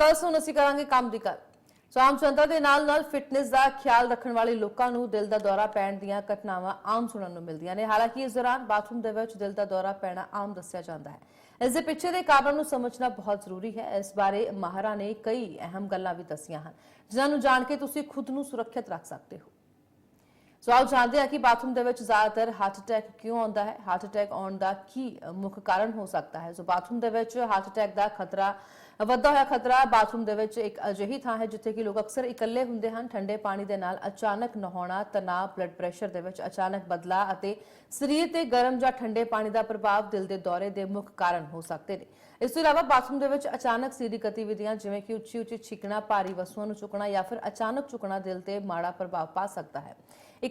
ਕੱਲ ਸੁਣ ਅਸੀਂ ਕਰਾਂਗੇ ਕੰਮ ਦੀ ਗੱਲ। ਸੋ ਆਮ ਜਨਤਾ ਦੇ ਨਾਲ ਨਾਲ ਫਿਟਨੈਸ ਦਾ ਖਿਆਲ ਰੱਖਣ ਵਾਲੇ ਲੋਕਾਂ ਨੂੰ ਦਿਲ ਦਾ ਦੌਰਾ ਪੈਣ ਦੀਆਂ ਘਟਨਾਵਾਂ ਆਮ ਸੁਣਨ ਨੂੰ ਮਿਲਦੀਆਂ ਨੇ। ਹਾਲਾਂਕਿ ਇਸ ਦੌਰਾਨ ਬਾਥਰੂਮ ਦੇ ਵਿੱਚ ਦਿਲ ਦਾ ਦੌਰਾ ਪੈਣਾ ਆਮ ਦੱਸਿਆ ਜਾਂਦਾ ਹੈ। ਇਸ ਦੇ ਪਿੱਛੇ ਦੇ ਕਾਰਨ ਨੂੰ ਸਮਝਣਾ ਬਹੁਤ ਜ਼ਰੂਰੀ ਹੈ। ਇਸ ਬਾਰੇ ਮਾਹਰਾਂ ਨੇ ਕਈ ਅਹਿਮ ਗੱਲਾਂ ਵੀ ਦੱਸੀਆਂ ਹਨ, ਜਿਨ੍ਹਾਂ ਨੂੰ ਜਾਣ ਕੇ ਤੁਸੀਂ ਖੁਦ ਨੂੰ ਸੁਰੱਖਿਅਤ ਰੱਖ ਸਕਦੇ ਹੋ। ਸੋ ਆਪ ਜਾਣਦੇ ਹਾਂ ਕਿ ਬਾਥਰੂਮ ਦੇ ਵਿੱਚ ਜ਼ਿਆਦਾਤਰ ਹਾਰਟ ਅਟੈਕ ਕਿਉਂ ਆਉਂਦਾ ਹੈ? ਹਾਰਟ ਅਟੈਕ ਆਉਣ ਦਾ ਕੀ ਮੁੱਖ ਕਾਰਨ ਹੋ ਸਕਦਾ ਹੈ? ਸੋ ਬਾਥਰੂਮ ਦੇ ਵਿੱਚ ਹਾਰਟ ਅਟੈਕ ਦਾ ਖਤਰਾ ਵੱਧਦਾ ਹੋਇਆ ਖਤਰਾ ਬਾਥਰੂਮ ਦੇ ਵਿੱਚ ਇੱਕ ਅਜਿਹੀ ਥਾਂ ਹੈ ਜਿੱਥੇ ਕਿ ਲੋਕ ਅਕਸਰ ਇਕੱਲੇ ਹੁੰਦੇ ਹਨ, ਠੰਡੇ ਪਾਣੀ ਦੇ ਨਾਲ ਅਚਾਨਕ ਨਹਾਉਣਾ, ਤਣਾਅ ਬਲੱਡ ਪ੍ਰੈਸ਼ਰ ਦੇ ਵਿੱਚ ਅਚਾਨਕ ਬਦਲਾ ਅਤੇ ਸਰੀਰ ਤੇ ਗਰਮ ਜਾਂ ਠੰਡੇ ਪਾਣੀ ਦਾ ਪ੍ਰਭਾਵ ਦਿਲ ਦੇ ਦੌਰੇ ਦੇ ਮੁੱਖ ਕਾਰਨ ਹੋ ਸਕਦੇ ਨੇ। ਇਸ ਤੋਂ ਇਲਾਵਾ ਬਾਥਰੂਮ ਦੇ ਵਿੱਚ ਅਚਾਨਕ ਸਰੀਰਕ ਗਤੀਵਿਧੀਆਂ ਜਿਵੇਂ ਕਿ ਉੱਚੀ ਉੱਚੀ ਛਿਕਣਾ, ਭਾਰੀ ਵਸੂਆਂ ਨੂੰ ਚੁੱਕਣਾ ਜਾਂ ਫਿਰ ਅਚਾਨਕ ਝੁਕਣਾ ਦਿਲ ਤੇ ਮਾੜਾ ਪ੍ਰਭਾਵ ਪਾ ਸਕਦਾ ਹੈ।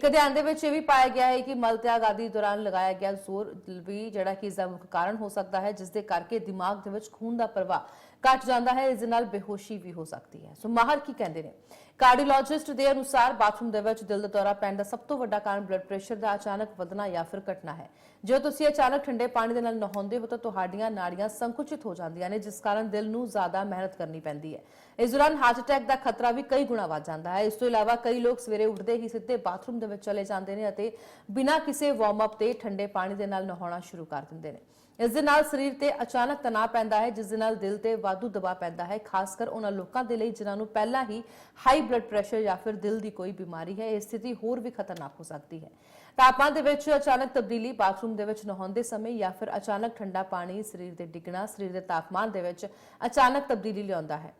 ਇੱਕ ਅਧਿਐਨ ਦੇ ਵਿੱਚ ਇਹ ਵੀ ਪਾਇਆ ਗਿਆ ਹੈ ਕਿ ਮਲ ਤਿਆਗ ਆਦਿ ਦੌਰਾਨ ਲਗਾਇਆ ਗਿਆ ਜ਼ੋਰ ਵੀ ਜਿਹੜਾ ਕਿ ਇਸ ਦਾ ਮੁੱਖ ਕਾਰਨ ਹੋ ਸਕਦਾ ਹੈ, ਜਿਸ ਦੇ ਕਰਕੇ ਦਿਮਾਗ ਦੇ ਵਿੱਚ ਖੂਨ ਦਾ ਪ੍ਰਵਾਹ ਘਟ ਜਾਂਦਾ ਹੈ, ਇਸ ਦੇ ਨਾਲ ਬੇਹੋਸ਼ੀ ਵੀ ਹੋ ਸਕਦੀ ਹੈ। ਸੋ ਮਾਹਰ ਕੀ ਕਹਿੰਦੇ ਨੇ? ਕਾਰਡੀਓਲੋਜਿਸਟ ਦੇ ਅਨੁਸਾਰ ਬਾਥਰੂਮ ਦੇ ਵਿੱਚ ਦਿਲ ਦਾ ਦੌਰਾ ਪੈਣ ਦਾ ਸਭ ਤੋਂ ਵੱਡਾ ਕਾਰਨ ਬਲੱਡ ਪ੍ਰੈਸ਼ਰ ਦਾ ਅਚਾਨਕ ਵਧਣਾ ਜਾਂ ਫਿਰ ਘਟਣਾ ਹੈ। ਜੇ ਤੁਸੀਂ ਅਚਾਨਕ ਠੰਡੇ ਪਾਣੀ ਦੇ ਨਾਲ ਨਹਾਉਂਦੇ ਹੋ ਤਾਂ ਤੁਹਾਡੀਆਂ ਨਾੜੀਆਂ ਸੰਕੁਚਿਤ ਹੋ ਜਾਂਦੀਆਂ ਨੇ, ਜਿਸ ਕਾਰਨ ਦਿਲ ਨੂੰ ਜ਼ਿਆਦਾ ਮਿਹਨਤ ਕਰਨੀ ਪੈਂਦੀ ਹੈ। ਇਸ ਦੌਰਾਨ ਹਾਰਟ ਅਟੈਕ ਦਾ ਖਤਰਾ ਵੀ ਕਈ ਗੁਣਾ ਵੱਧ ਜਾਂਦਾ ਹੈ। ਇਸ ਤੋਂ ਇਲਾਵਾ ਕਈ ਲੋਕ ਸਵੇਰੇ ਉੱਠਦੇ ਹੀ ਸਿੱਧੇ ਬਾਥਰੂਮ ਦੇ ਵਿੱਚ ਚਲੇ ਜਾਂਦੇ ਨੇ ਅਤੇ ਬਿਨਾਂ ਕਿਸੇ ਵਾਰਮ ਅਪ ਤੇ ਠੰਡੇ ਪਾਣੀ ਦੇ ਨਾਲ ਨਹਾਉਣਾ ਸ਼ੁਰੂ ਕਰ ਦਿੰਦੇ ਨੇ। ਇਸ ਦੇ ਨਾਲ ਸਰੀਰ ਤੇ ਅਚਾਨਕ ਤਣਾਅ ਪੈਂਦਾ ਹੈ, ਜਿਸ ਦੇ ਨਾਲ ਦਿਲ ਤੇ ਵਾਧੂ ਦਬਾਅ ਪੈਂਦਾ ਹੈ ਖਾਸ ਕਰ ਉਹਨਾਂ ਲੋਕਾਂ ਦੇ ਲਈ ਜਿਨ੍ਹਾਂ ਨੂੰ ਪਹਿਲਾਂ ਹੀ ਹਾਈ ਬਲੱਡ ਪ੍ਰੈਸ਼ਰ ਜਾਂ ਫਿਰ ਦਿਲ ਦੀ ਕੋਈ ਬਿਮਾਰੀ ਹੈ, ਇਹ ਸਥਿਤੀ ਹੋਰ ਵੀ ਖਤਰਨਾਕ ਹੋ ਸਕਦੀ ਹੈ। ਤਾਪਮਾਨ ਦੇ ਵਿੱਚ ਅਚਾਨਕ ਤਬਦੀਲੀ ਬਾਥਰੂਮ ਦੇ ਵਿੱਚ ਨਹਾਉਂਦੇ ਸਮੇਂ ਜਾਂ ਫਿਰ ਅਚਾਨਕ ਠੰਡਾ ਪਾਣੀ ਸਰੀਰ ਦੇ ਡਿੱਗਣਾ, ਸਰੀਰ ਦੇ ਤਾਪਮਾਨ ਦੇ ਵਿੱਚ ਅਚਾਨਕ ਤਬਦੀਲੀ ਲਿਆਉਂਦਾ ਹੈ।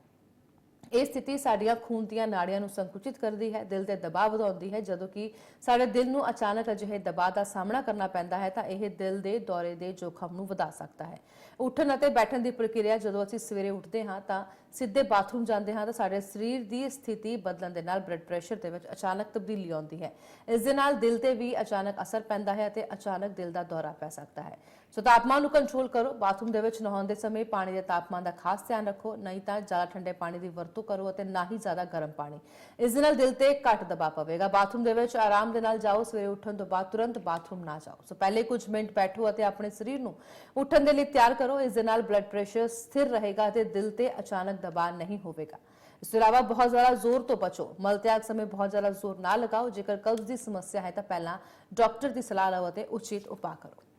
ਇਹ ਸਥਿਤੀ ਸਾਡੀਆਂ ਖੂਨ ਦੀਆਂ ਨਾੜੀਆਂ ਨੂੰ ਸੰਕੁਚਿਤ ਕਰਦੀ ਹੈ, ਦਿਲ ਤੇ ਦਬਾਅ ਵਧਾਉਂਦੀ ਹੈ, ਜਦੋਂ ਕਿ ਸਾਡੇ ਦਿਲ ਨੂੰ ਅਚਾਨਕ ਅਜਿਹੇ ਦਬਾਅ ਦਾ ਸਾਹਮਣਾ ਕਰਨਾ ਪੈਂਦਾ ਹੈ, ਤਾਂ ਇਹ ਦਿਲ ਦੇ ਦੌਰੇ ਦੇ ਜੋਖਮ ਨੂੰ ਵਧਾ ਸਕਦਾ ਹੈ। ਉੱਠਣ ਅਤੇ ਬੈਠਣ ਦੀ ਪ੍ਰਕਿਰਿਆ ਜਦੋਂ ਅਸੀਂ ਸਵੇਰੇ ਉੱਠਦੇ ਹਾਂ, ਤਾਂ ਸਿੱਧੇ ਬਾਥਰੂਮ ਜਾਂਦੇ ਹਾਂ ਤਾਂ ਸਾਡੇ ਸਰੀਰ ਦੀ ਸਥਿਤੀ ਬਦਲਣ ਦੇ ਨਾਲ ਬਲੱਡ ਪ੍ਰੈਸ਼ਰ ਦੇ ਵਿੱਚ ਅਚਾਨਕ ਤਬਦੀਲੀ ਆਉਂਦੀ ਹੈ। ਇਸ ਦੇ ਨਾਲ ਦਿਲ ਤੇ ਵੀ ਅਚਾਨਕ ਅਸਰ ਪੈਂਦਾ ਹੈ ਅਤੇ ਅਚਾਨਕ ਦਿਲ ਦਾ ਦੌਰਾ ਪੈ ਸਕਦਾ ਹੈ। ਸੋ ਤਾਪਮਾਨ ਨੂੰ ਕੰਟਰੋਲ ਕਰੋ, ਬਾਥਰੂਮ ਦੇ ਵਿੱਚ ਨਹਾਉਣ ਦੇ ਸਮੇਂ ਪਾਣੀ ਦੇ ਤਾਪਮਾਨ ਦਾ ਖਾਸ ਧਿਆਨ ਰੱਖੋ, ਨਹੀਂ ਤਾਂ ਜ਼ਿਆਦਾ ਠੰਡੇ ਪਾਣੀ ਦੀ ਵਰਤੋਂ ਕਰੋ ਅਤੇ ਨਾ ਹੀ ਜ਼ਿਆਦਾ ਗਰਮ ਪਾਣੀ। ਇਸ ਦੇ ਨਾਲ ਦਿਲ ਤੇ ਘੱਟ ਦਬਾਅ ਪਵੇਗਾ। ਬਾਥਰੂਮ ਦੇ ਵਿੱਚ ਆਰਾਮ ਦੇ ਨਾਲ ਜਾਓ, ਸਵੇਰੇ ਉੱਠਣ ਤੋਂ ਬਾਅਦ ਤੁਰੰਤ ਬਾਥਰੂਮ ਨਾ ਜਾਓ। ਸੋ ਪਹਿਲੇ ਕੁਝ ਮਿੰਟ ਬੈਠੋ ਅਤੇ ਆਪਣੇ ਸਰੀਰ ਨੂੰ ਉੱਠਣ ਦੇ ਲਈ ਤਿਆਰ ਕਰੋ। ਇਸ ਦੇ ਨਾਲ ਬਲੱਡ ਪ੍ਰੈਸ਼ਰ ਸਥਿਰ ਰਹੇਗਾ ਅਤੇ ਦਿਲ ਤੇ ਅਚਾਨਕ ਦਬਾਅ ਨਹੀਂ ਹੋਵੇਗਾ ਇਸ ਤੋਂ ਇਲਾਵਾ ਬਹੁਤ ਜ਼ਿਆਦਾ ਜ਼ੋਰ ਤੋਂ ਬਚੋ ਮਲ ਤਿਆਗ ਸਮੇਂ ਬਹੁਤ ਜ਼ਿਆਦਾ ਜ਼ੋਰ ਨਾ ਲਗਾਓ ਜੇਕਰ ਕਬਜ਼ ਦੀ ਸਮੱਸਿਆ ਹੈ ਤਾਂ ਪਹਿਲਾਂ ਡਾਕਟਰ ਦੀ ਸਲਾਹ ਲਵੋ ਅਤੇ ਉਚਿਤ ਉਪਾਅ ਕਰੋ